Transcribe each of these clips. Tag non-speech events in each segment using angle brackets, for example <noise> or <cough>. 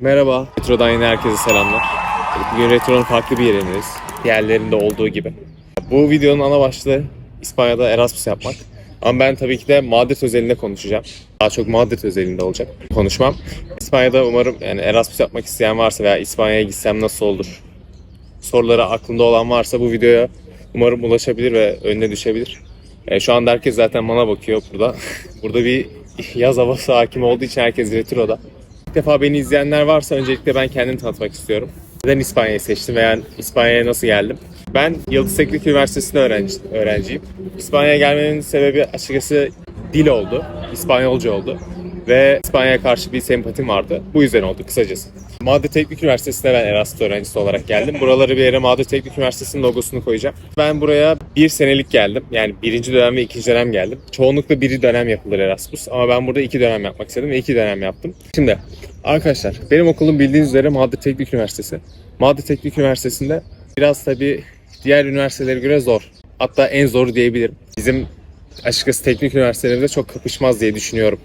Merhaba. Retro'dan yine herkese selamlar. Bugün Retro'nun farklı bir yerindeyiz. Diğerlerinde olduğu gibi. Bu videonun ana başlığı İspanya'da Erasmus yapmak. Ama ben tabii ki de Madrid özelinde konuşacağım. Daha çok Madrid özelinde olacak konuşmam. İspanya'da umarım yani Erasmus yapmak isteyen varsa veya İspanya'ya gitsem nasıl olur? Soruları aklında olan varsa bu videoya umarım ulaşabilir ve önüne düşebilir. E, şu anda herkes zaten bana bakıyor burada. <laughs> burada bir yaz havası hakim olduğu için herkes retroda. Defa beni izleyenler varsa öncelikle ben kendimi tanıtmak istiyorum. Neden İspanya'yı seçtim veya İspanya'ya nasıl geldim? Ben Yıldız Teknik Üniversitesi'nde öğrenci, öğrenciyim. İspanya'ya gelmemin sebebi açıkçası dil oldu, İspanyolca oldu ve İspanya'ya karşı bir sempatim vardı. Bu yüzden oldu kısacası. Madrid Teknik Üniversitesi'ne ben Erasmus öğrencisi olarak geldim. Buraları bir yere Madrid Teknik Üniversitesi'nin logosunu koyacağım. Ben buraya bir senelik geldim. Yani birinci dönem ve ikinci dönem geldim. Çoğunlukla biri dönem yapılır Erasmus. Ama ben burada iki dönem yapmak istedim ve iki dönem yaptım. Şimdi arkadaşlar benim okulum bildiğiniz üzere Madrid Teknik Üniversitesi. Madrid Teknik Üniversitesi'nde biraz tabii diğer üniversitelere göre zor. Hatta en zoru diyebilirim. Bizim açıkçası teknik üniversitelerimizde çok kapışmaz diye düşünüyorum.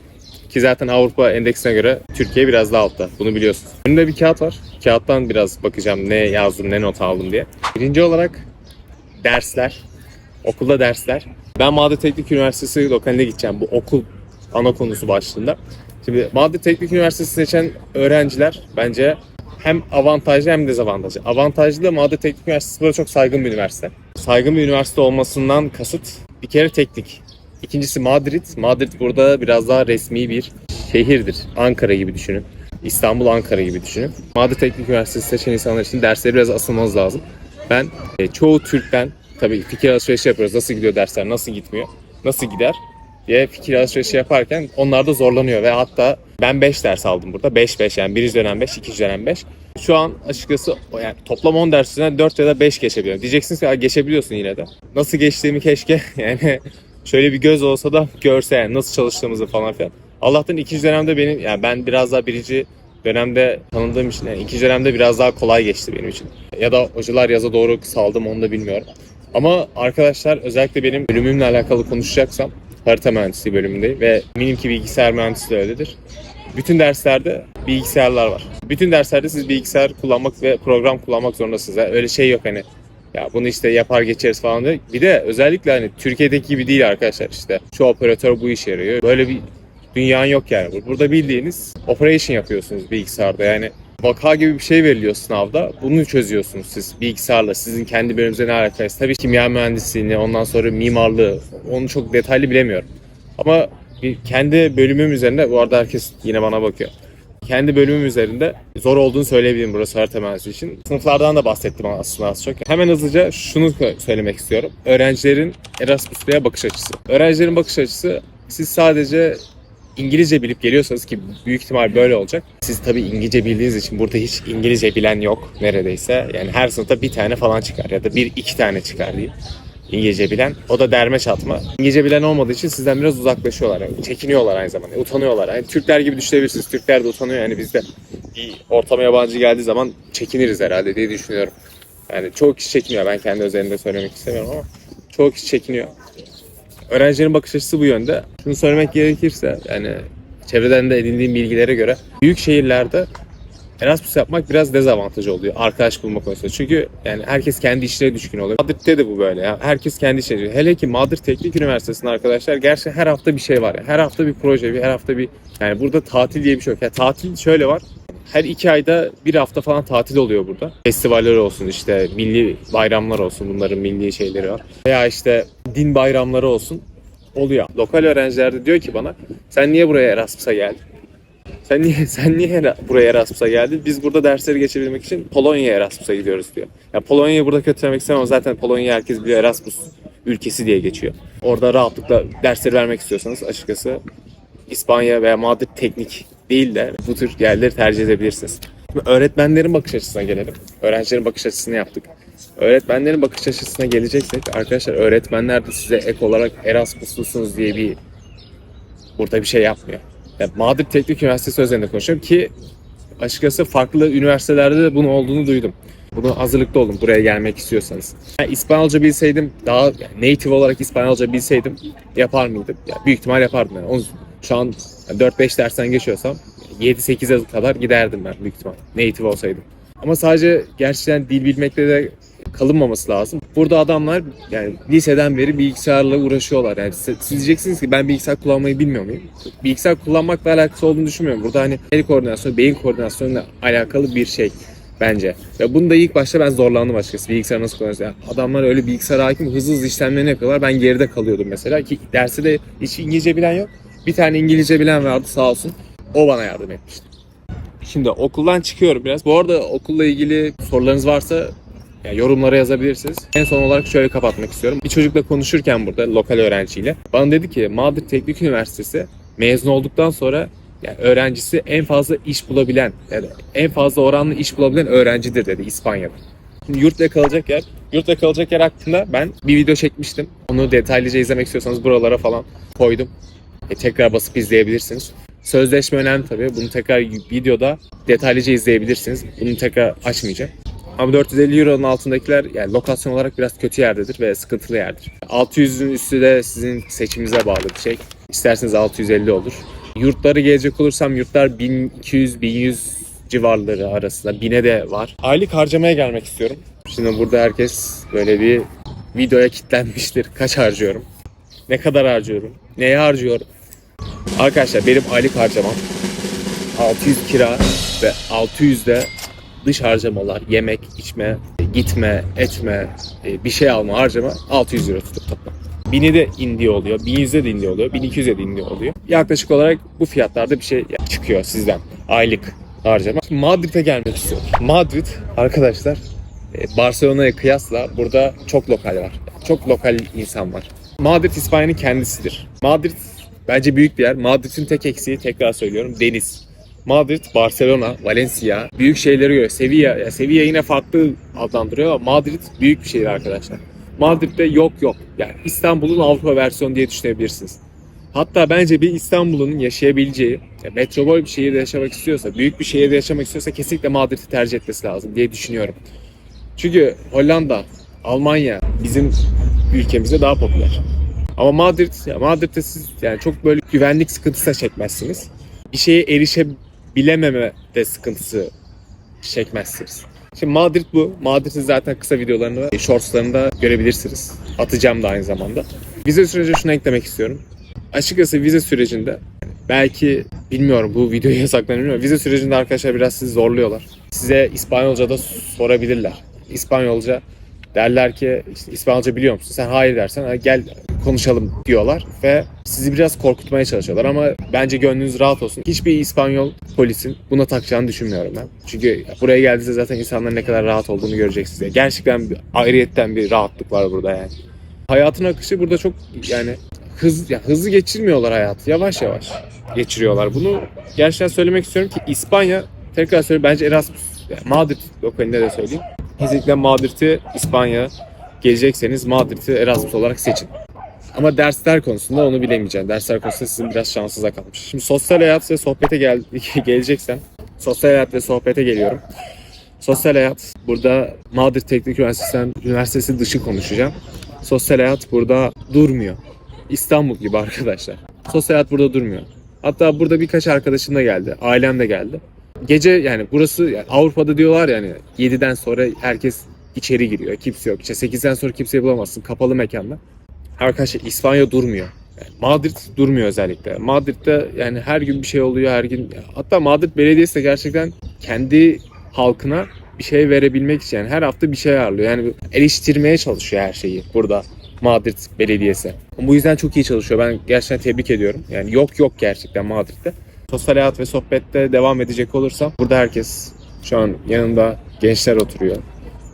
Ki zaten Avrupa endeksine göre Türkiye biraz daha altta. Bunu biliyorsunuz. Önümde bir kağıt var. Kağıttan biraz bakacağım ne yazdım, ne not aldım diye. Birinci olarak dersler. Okulda dersler. Ben Madrid Teknik Üniversitesi lokaline gideceğim. Bu okul ana konusu başlığında. Şimdi Madrid Teknik Üniversitesi seçen öğrenciler bence hem avantajlı hem dezavantajlı. Avantajlı Madrid Teknik Üniversitesi burada çok saygın bir üniversite. Saygın bir üniversite olmasından kasıt bir kere teknik. İkincisi Madrid. Madrid burada biraz daha resmi bir şehirdir. Ankara gibi düşünün. İstanbul, Ankara gibi düşünün. Madrid Teknik Üniversitesi seçen insanlar için dersleri biraz asılmanız lazım. Ben e, çoğu Türk'ten tabii fikir alışverişi yapıyoruz. Nasıl gidiyor dersler, nasıl gitmiyor, nasıl gider diye fikir alışverişi yaparken onlar da zorlanıyor ve hatta ben 5 ders aldım burada. 5-5 yani birinci dönem 5, ikinci dönem 5. Şu an açıkçası yani toplam 10 ders üzerinden 4 ya da 5 geçebiliyorum. Diyeceksiniz ki "Ya geçebiliyorsun yine de. Nasıl geçtiğimi keşke <laughs> yani şöyle bir göz olsa da görse yani nasıl çalıştığımızı falan filan. Allah'tan ikinci dönemde benim yani ben biraz daha birinci dönemde tanındığım için yani ikinci dönemde biraz daha kolay geçti benim için. Ya da hocalar yaza doğru saldım onu da bilmiyorum. Ama arkadaşlar özellikle benim bölümümle alakalı konuşacaksam harita mühendisliği bölümündeyim ve eminim ki bilgisayar mühendisliği öyledir. Bütün derslerde bilgisayarlar var. Bütün derslerde siz bilgisayar kullanmak ve program kullanmak zorundasınız. Yani öyle şey yok hani ya bunu işte yapar geçeriz falan diye. Bir de özellikle hani Türkiye'deki gibi değil arkadaşlar işte. Şu operatör bu işe yarıyor. Böyle bir dünyanın yok yani. Burada bildiğiniz operation yapıyorsunuz bilgisayarda. Yani vaka gibi bir şey veriliyor sınavda. Bunu çözüyorsunuz siz bilgisayarla. Sizin kendi bölümünüze ne alakası? Tabii kimya mühendisliğini, ondan sonra mimarlığı. Onu çok detaylı bilemiyorum. Ama kendi bölümüm üzerinde, bu arada herkes yine bana bakıyor. Kendi bölümüm üzerinde zor olduğunu söyleyebilirim burası mühendisliği için. Sınıflardan da bahsettim aslında az çok. Hemen hızlıca şunu söylemek istiyorum. Öğrencilerin Erasmus'luya bakış açısı. Öğrencilerin bakış açısı siz sadece İngilizce bilip geliyorsanız ki büyük ihtimal böyle olacak. Siz tabii İngilizce bildiğiniz için burada hiç İngilizce bilen yok neredeyse. Yani her sınıfta bir tane falan çıkar ya da bir iki tane çıkar diyeyim. İngilizce bilen. O da derme çatma. İngilizce bilen olmadığı için sizden biraz uzaklaşıyorlar. Yani çekiniyorlar aynı zamanda. Utanıyorlar. Yani Türkler gibi düşünebilirsiniz. Türkler de utanıyor. Yani bizde bir ortama yabancı geldiği zaman çekiniriz herhalde diye düşünüyorum. Yani çoğu kişi çekiniyor. Ben kendi özelinde söylemek istemiyorum ama çoğu kişi çekiniyor. Öğrencilerin bakış açısı bu yönde. Şunu söylemek gerekirse yani çevreden de edindiğim bilgilere göre büyük şehirlerde Erasmus yapmak biraz dezavantaj oluyor arkadaş bulma konusunda. Çünkü yani herkes kendi işine düşkün oluyor. Madrid'de de bu böyle ya. Herkes kendi işine. Hele ki Madrid Teknik Üniversitesi'nde arkadaşlar gerçi her hafta bir şey var. ya. Her hafta bir proje, bir her hafta bir yani burada tatil diye bir şey yok. Ya tatil şöyle var. Her iki ayda bir hafta falan tatil oluyor burada. Festivaller olsun işte milli bayramlar olsun bunların milli şeyleri var. Veya işte din bayramları olsun oluyor. Lokal öğrenciler de diyor ki bana sen niye buraya Erasmus'a geldin? Sen niye <laughs> sen niye buraya Erasmus'a geldin? Biz burada dersleri geçebilmek için Polonya'ya Erasmus'a gidiyoruz diyor. Ya Polonya'yı burada kötülemek istemem zaten Polonya herkes biliyor Erasmus ülkesi diye geçiyor. Orada rahatlıkla dersleri vermek istiyorsanız açıkçası İspanya veya Madrid teknik değil de bu tür yerleri tercih edebilirsiniz. Şimdi öğretmenlerin bakış açısına gelelim. Öğrencilerin bakış açısını yaptık. Öğretmenlerin bakış açısına geleceksek arkadaşlar öğretmenler de size ek olarak Erasmus'lusunuz diye bir burada bir şey yapmıyor. Yani Madrid Teknik Üniversitesi özelinde konuşuyorum ki açıkçası farklı üniversitelerde de bunun olduğunu duydum. Bunu hazırlıklı olun buraya gelmek istiyorsanız. Yani İspanyolca bilseydim, daha yani native olarak İspanyolca bilseydim yapar mıydım? Ya büyük ihtimal yapardım yani. Onu, şu an 4-5 dersten geçiyorsam 7-8'e kadar giderdim ben büyük ihtimal. Native olsaydım. Ama sadece gerçekten dil bilmekle de kalınmaması lazım. Burada adamlar yani liseden beri bilgisayarla uğraşıyorlar. Yani siz, siz diyeceksiniz ki ben bilgisayar kullanmayı bilmiyor muyum? Bilgisayar kullanmakla alakası olduğunu düşünmüyorum. Burada hani el koordinasyonu, beyin koordinasyonuyla alakalı bir şey bence. Ve bunu da ilk başta ben zorlandım açıkçası. Bilgisayar nasıl kullanıyoruz? Yani adamlar öyle bilgisayar hakim hızlı hızlı işlemlerini yapıyorlar. Ben geride kalıyordum mesela ki derste de hiç İngilizce bilen yok. Bir tane İngilizce bilen vardı sağ olsun. O bana yardım etmişti. Şimdi okuldan çıkıyorum biraz. Bu arada okulla ilgili sorularınız varsa yani yorumlara yazabilirsiniz. En son olarak şöyle kapatmak istiyorum. Bir çocukla konuşurken burada lokal öğrenciyle bana dedi ki Madrid Teknik Üniversitesi mezun olduktan sonra yani öğrencisi en fazla iş bulabilen yani en fazla oranlı iş bulabilen öğrencidir dedi İspanya'da. Şimdi yurtta kalacak yer, yurtta kalacak yer hakkında ben bir video çekmiştim. Onu detaylıca izlemek istiyorsanız buralara falan koydum. E, tekrar basıp izleyebilirsiniz. Sözleşme önemli tabii. Bunu tekrar videoda detaylıca izleyebilirsiniz. Bunu tekrar açmayacağım. Ama 450 Euro'nun altındakiler yani lokasyon olarak biraz kötü yerdedir ve sıkıntılı yerdir. 600'ün üstü de sizin seçiminize bağlı bir şey. İsterseniz 650 olur. Yurtları gelecek olursam yurtlar 1200-1100 civarları arasında. 1000'e de var. Aylık harcamaya gelmek istiyorum. Şimdi burada herkes böyle bir videoya kitlenmiştir. Kaç harcıyorum? Ne kadar harcıyorum? Neye harcıyorum? Arkadaşlar benim aylık harcamam 600 kira ve 600 de dış harcamalar, yemek, içme, gitme, etme, e, bir şey alma harcama 600 euro tutup toplam. 1000'i de indiği oluyor, 1100'e de indiği oluyor, 1200'e de indiği oluyor. Yaklaşık olarak bu fiyatlarda bir şey çıkıyor sizden aylık harcama. Madrid'e gelmek istiyorum. Madrid arkadaşlar e, Barcelona'ya kıyasla burada çok lokal var. Çok lokal insan var. Madrid İspanya'nın kendisidir. Madrid bence büyük bir yer. Madrid'in tek eksiği tekrar söylüyorum deniz. Madrid, Barcelona, Valencia büyük şeyleri göre. Sevilla, Sevilla yine farklı adlandırıyor ama Madrid büyük bir şehir arkadaşlar. Madrid'de yok yok. Yani İstanbul'un Avrupa versiyonu diye düşünebilirsiniz. Hatta bence bir İstanbul'un yaşayabileceği, ya metropol bir şehirde yaşamak istiyorsa, büyük bir şehirde yaşamak istiyorsa kesinlikle Madrid'i tercih etmesi lazım diye düşünüyorum. Çünkü Hollanda, Almanya bizim ülkemizde daha popüler. Ama Madrid, ya Madrid'de siz yani çok böyle güvenlik sıkıntısı da çekmezsiniz. Bir şeye erişebilememe de sıkıntısı çekmezsiniz. Şimdi Madrid bu. Madrid'in zaten kısa videolarını, shortslarını görebilirsiniz. Atacağım da aynı zamanda. Vize süreci şunu eklemek istiyorum. Açıkçası vize sürecinde belki bilmiyorum bu videoyu <laughs> yasaklanır ama vize sürecinde arkadaşlar biraz sizi zorluyorlar. Size İspanyolca da sorabilirler. İspanyolca derler ki İspanyolca biliyor musun? Sen hayır dersen "Ha, gel konuşalım diyorlar ve sizi biraz korkutmaya çalışıyorlar ama bence gönlünüz rahat olsun. Hiçbir İspanyol polisin buna takacağını düşünmüyorum ben. Çünkü buraya geldiğinizde zaten insanların ne kadar rahat olduğunu göreceksiniz. Yani gerçekten bir, ayrıyetten bir rahatlık var burada yani. Hayatın akışı burada çok yani hız ya hızlı geçirmiyorlar hayatı. Yavaş yavaş geçiriyorlar. Bunu gerçekten söylemek istiyorum ki İspanya tekrar söyleyeyim bence Erasmus yani Madrid lokalinde de söyleyeyim. Kesinlikle Madrid'i İspanya gelecekseniz Madrid'i Erasmus olarak seçin. Ama dersler konusunda onu bilemeyeceğim. Dersler konusunda sizin biraz şanssıza kalmış. Şimdi sosyal hayat ve sohbete gel <laughs> geleceksem sosyal hayat ve sohbete geliyorum. Sosyal hayat burada Madrid Teknik Üniversitesi'nden üniversitesi dışı konuşacağım. Sosyal hayat burada durmuyor. İstanbul gibi arkadaşlar. Sosyal hayat burada durmuyor. Hatta burada birkaç arkadaşım da geldi. Ailem de geldi. Gece yani burası yani Avrupa'da diyorlar yani 7'den sonra herkes içeri giriyor. Kimse yok. İşte 8'den sonra kimseyi bulamazsın. Kapalı mekanda. Arkadaşlar İspanya durmuyor. Madrid durmuyor özellikle. Madrid'de yani her gün bir şey oluyor her gün. Hatta Madrid Belediyesi de gerçekten kendi halkına bir şey verebilmek için yani her hafta bir şey ayarlıyor. Yani eleştirmeye çalışıyor her şeyi burada Madrid Belediyesi. Bu yüzden çok iyi çalışıyor. Ben gerçekten tebrik ediyorum. Yani yok yok gerçekten Madrid'de. Sosyal hayat ve sohbette devam edecek olursam burada herkes şu an yanında gençler oturuyor.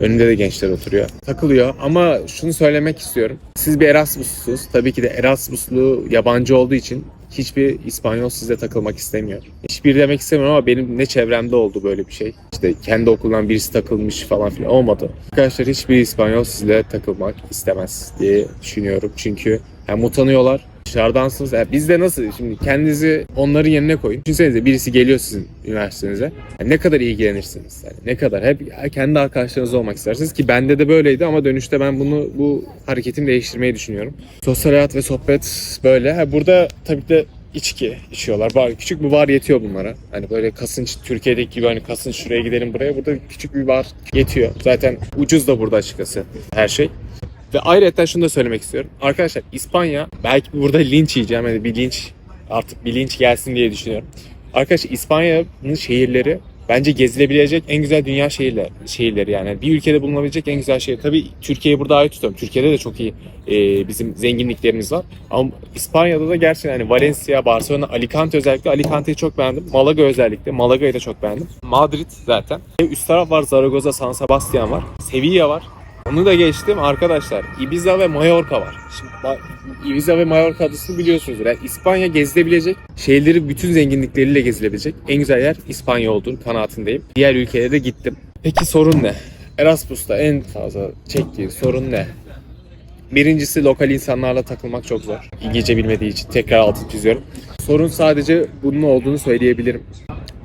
Önünde de gençler oturuyor. Takılıyor ama şunu söylemek istiyorum. Siz bir Erasmus'sunuz. Tabii ki de Erasmus'lu yabancı olduğu için hiçbir İspanyol sizle takılmak istemiyor. Hiçbir demek istemiyorum ama benim ne çevremde oldu böyle bir şey. İşte kendi okuldan birisi takılmış falan filan olmadı. Arkadaşlar hiçbir İspanyol sizle takılmak istemez diye düşünüyorum. Çünkü hem utanıyorlar Dışarıdansınız. Yani bizde nasıl? Şimdi kendinizi onların yerine koyun. Düşünsenize birisi geliyor sizin üniversitenize. Yani ne kadar ilgilenirsiniz? Yani ne kadar hep kendi arkadaşlarınız olmak istersiniz ki bende de böyleydi ama dönüşte ben bunu bu hareketimi değiştirmeyi düşünüyorum. Sosyal hayat ve sohbet böyle. Ha, burada tabii de içki içiyorlar. Bar, küçük bir bar yetiyor bunlara. Hani böyle kasınç Türkiye'deki gibi hani kasınç şuraya gidelim buraya. Burada küçük bir bar yetiyor. Zaten ucuz da burada açıkçası her şey. Ve ayrıca şunu da söylemek istiyorum. Arkadaşlar İspanya belki burada linç yiyeceğim. Hani bir linç artık bir linç gelsin diye düşünüyorum. Arkadaşlar İspanya'nın şehirleri bence gezilebilecek en güzel dünya şehirler, şehirleri yani. Bir ülkede bulunabilecek en güzel şehir. Tabii Türkiye'yi burada ait tutuyorum. Türkiye'de de çok iyi e, bizim zenginliklerimiz var. Ama İspanya'da da gerçekten hani Valencia, Barcelona, Alicante özellikle Alicante'yi çok beğendim. Malaga özellikle. Malaga'yı da çok beğendim. Madrid zaten. Üst taraf var Zaragoza, San Sebastian var. Sevilla var. Onu da geçtim arkadaşlar. Ibiza ve Mallorca var. Şimdi Ibiza ve Mallorca adasını biliyorsunuzdur. Yani İspanya gezilebilecek, şehirleri bütün zenginlikleriyle gezilebilecek en güzel yer İspanya olduğunu kanaatindeyim. Diğer ülkelere de gittim. Peki sorun ne? Erasmus'ta en fazla çektiği sorun ne? Birincisi lokal insanlarla takılmak çok zor. İngilizce bilmediği için tekrar altı çiziyorum. Sorun sadece bunun olduğunu söyleyebilirim.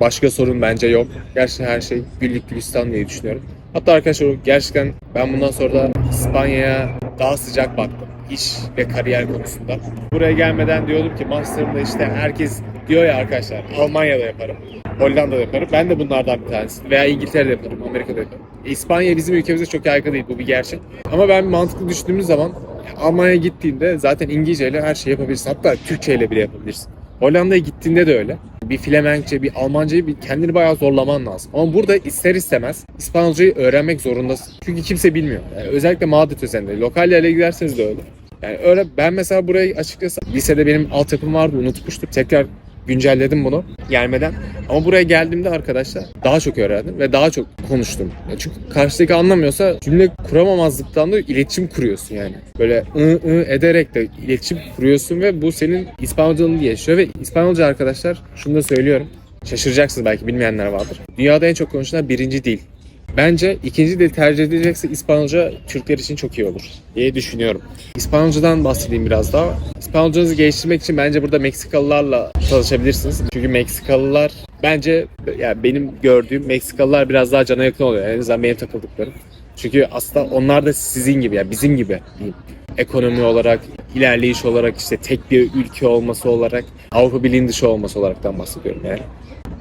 Başka sorun bence yok. Gerçekten her şey güllük gülistan diye düşünüyorum. Hatta arkadaşlar gerçekten ben bundan sonra da İspanya'ya daha sıcak baktım. İş ve kariyer konusunda. Buraya gelmeden diyordum ki master'ımda işte herkes diyor ya arkadaşlar Almanya'da yaparım. Hollanda'da yaparım. Ben de bunlardan bir tanesi. Veya İngiltere'de yaparım, Amerika'da yaparım. İspanya bizim ülkemize çok yaygın değil. Bu bir gerçek. Ama ben mantıklı düşündüğümüz zaman Almanya'ya gittiğinde zaten İngilizceyle her şeyi yapabilirsin. Hatta Türkçeyle bile yapabilirsin. Hollanda'ya gittiğinde de öyle. Bir Flemenkçe, bir Almancayı bir kendini bayağı zorlaman lazım. Ama burada ister istemez İspanyolcayı öğrenmek zorundasın. Çünkü kimse bilmiyor. Yani özellikle Madrid özelinde. Lokal yerlere giderseniz de öyle. Yani öyle ben mesela burayı açıkçası lisede benim altyapım vardı unutmuştum. Tekrar güncelledim bunu gelmeden. Ama buraya geldiğimde arkadaşlar daha çok öğrendim ve daha çok konuştum. Ya Çünkü karşıdaki anlamıyorsa cümle kuramamazlıktan da iletişim kuruyorsun yani. Böyle ı ederek de iletişim kuruyorsun ve bu senin İspanyolcanı geçiyor ve İspanyolca arkadaşlar şunu da söylüyorum. Şaşıracaksınız belki bilmeyenler vardır. Dünyada en çok konuşulan birinci dil. Bence ikinci dil tercih edilecekse İspanyolca Türkler için çok iyi olur diye düşünüyorum. İspanyolcadan bahsedeyim biraz daha. İspanyolcanızı geliştirmek için bence burada Meksikalılarla çalışabilirsiniz. Çünkü Meksikalılar bence yani benim gördüğüm Meksikalılar biraz daha cana yakın oluyor. En azından benim takıldıklarım. Çünkü aslında onlar da sizin gibi yani bizim gibi diyeyim. Ekonomi olarak, ilerleyiş olarak işte tek bir ülke olması olarak, Avrupa Birliği'nin dışı olması olaraktan bahsediyorum yani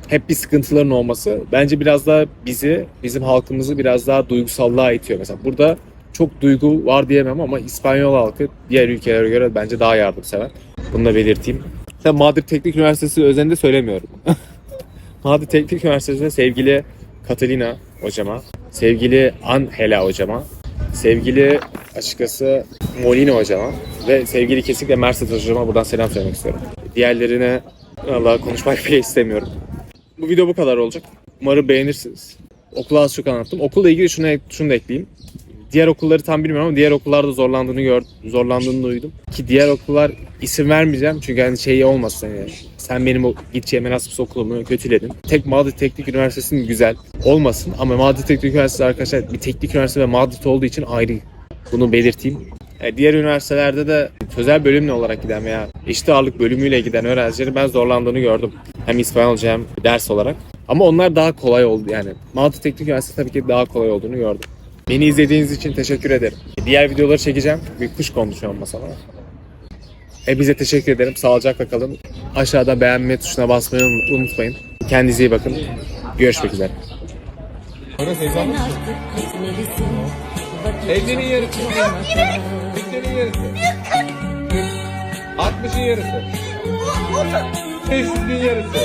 hep bir sıkıntıların olması bence biraz daha bizi, bizim halkımızı biraz daha duygusallığa itiyor. Mesela burada çok duygu var diyemem ama İspanyol halkı diğer ülkelere göre bence daha yardımsever. Bunu da belirteyim. Tabii Madrid Teknik Üniversitesi özelinde söylemiyorum. <laughs> Madrid Teknik Üniversitesi'nde sevgili Catalina hocama, sevgili Angela hocama, sevgili açıkçası Molina hocama ve sevgili kesinlikle Mercedes hocama buradan selam söylemek istiyorum. Diğerlerine Allah konuşmak bile istemiyorum. Bu video bu kadar olacak. Umarım beğenirsiniz. Okulu az çok anlattım. Okulla ilgili şunu, şunu da ekleyeyim. Diğer okulları tam bilmiyorum ama diğer okullarda zorlandığını gördüm, zorlandığını duydum. Ki diğer okullar isim vermeyeceğim çünkü hani şey olmasın yani. Sen benim o gideceğim Erasmus okulumu kötüledin. Tek Madrid Teknik Üniversitesi'nin güzel olmasın ama Madrid Teknik Üniversitesi arkadaşlar bir teknik üniversite ve Madrid olduğu için ayrı. Bunu belirteyim. E, diğer üniversitelerde de sözel bölümle olarak giden veya eşit ağırlık bölümüyle giden öğrencilerin ben zorlandığını gördüm. Hem İspanyolca hem ders olarak. Ama onlar daha kolay oldu yani. Madrid Teknik Üniversitesi tabii ki daha kolay olduğunu gördüm. Beni izlediğiniz için teşekkür ederim. Diğer videoları çekeceğim. Bir kuş kondu şu an masama. Hepinize teşekkür ederim. Sağlıcakla kalın. Aşağıda beğenme tuşuna basmayı unut- unutmayın. Kendinize iyi bakın. Görüşmek üzere. Sen artık gitmelisin. Elinin yarısı. Teknenin yarısı. 60'ın yarısı. 500'ün yarısı.